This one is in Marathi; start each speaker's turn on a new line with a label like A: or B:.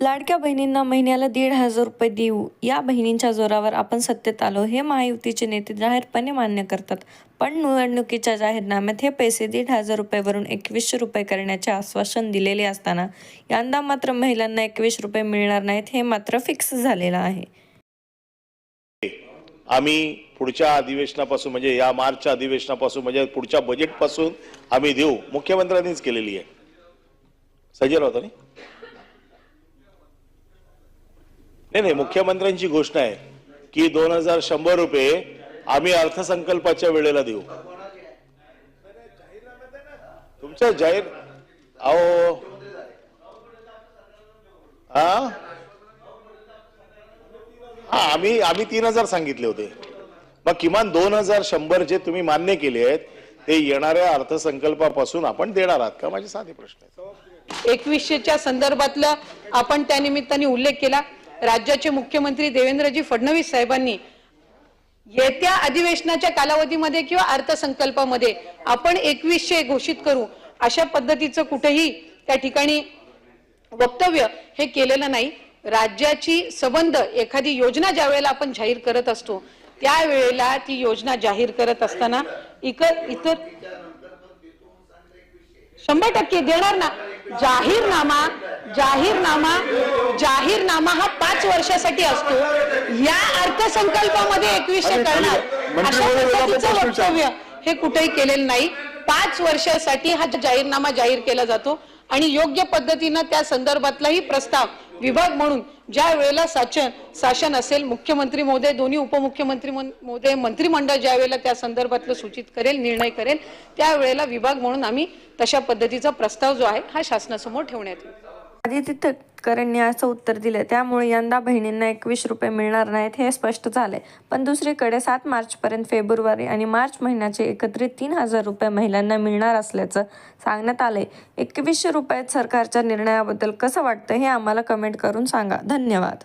A: लाडक्या बहिणींना महिन्याला दीड हजार रुपये देऊ. या बहिणींच्या जोरावर आपण सत्तेत आलो. हे महायुतीचे नेते जाहीरपणे मान्य करतात. पण निवडणुकीच्या जाहीरनाम्यात हे पैसे दीड हजार रुपयावरून एकवीसशे रुपये करण्याचे आश्वासन दिलेले असताना यंदा मात्र महिलांना एकवीस रुपये मिळणार नाहीत हे मात्र फिक्स झालेलं आहे.
B: आम्ही पुढच्या अधिवेशनापासून म्हणजे या मार्चच्या अधिवेशनापासून म्हणजे पुढच्या बजेटपासून आम्ही देऊ. मुख्यमंत्र्यांनीच केलेली आहे. सजेल राऊत नाही नाही नाही मुख्यमंत्र्यांची घोषणा आहे की दोन हजार शंभर रुपये आम्ही अर्थसंकल्पाच्या वेळेला देऊ. तुमचं जाहीर अहो. हा हा आम्ही आम्ही तीन हजार सांगितले होते. मग किमान दोन हजार शंभर जे तुम्ही मान्य केले आहेत ते येणाऱ्या अर्थसंकल्पापासून आपण देणार आहात का? माझे साधे प्रश्न आहेत.
C: एकवीसशेच्या संदर्भातलं आपण त्या निमित्ताने उल्लेख केला. राज्याचे मुख्यमंत्री देवेंद्रजी फडणवीस साहेबांनी येत्या अधिवेशनाच्या कालावधीमध्ये किंवा अर्थसंकल्पामध्ये आपण एकवीसशे घोषित करू अशा पद्धतीचं कुठेही त्या ठिकाणी वक्तव्य हे केलेलं नाही. राज्याची संबंध एखादी योजना ज्या वेळेला आपण जाहीर करत असतो त्यावेळेला ती योजना जाहीर करत असताना इतर इतर शंभर टक्के देणार ना? जाहीरनामा जाहीरनामा जाहीरनामा हा पाच वर्षासाठी असतो. या अर्थसंकल्पामध्ये एकवीसशे करणार अशा पद्धतीचं वक्तव्य हे कुठेही केलेलं नाही. पाच वर्षासाठी हा जाहीरनामा जाहीर केला जातो आणि योग्य पद्धतीनं त्या संदर्भातलाही प्रस्ताव विभाग म्हणून ज्या वेळेला शासन शासन असेल मुख्यमंत्री महोदय दोन्ही उपमुख्यमंत्री महोदय मंत्रिमंडळ ज्या वेळेला त्या संदर्भातलं सूचित करेल निर्णय करेल त्यावेळेला विभाग म्हणून आम्ही तशा पद्धतीचा प्रस्ताव जो आहे हा शासनासमोर ठेवण्यात येईल.
A: शेतकऱ्यांनी असं उत्तर दिलं त्यामुळे यंदा बहिणींना एकवीस रुपये मिळणार नाहीत हे स्पष्ट झाले पण दुसरीकडे सात मार्चपर्यंत फेब्रुवारी आणि मार्च महिन्याचे एकत्रित तीन हजार रुपये महिलांना मिळणार असल्याचं सांगण्यात आलंय. एकवीसशे रुपयात सरकारच्या निर्णयाबद्दल कसं वाटतं हे आम्हाला कमेंट करून सांगा. धन्यवाद.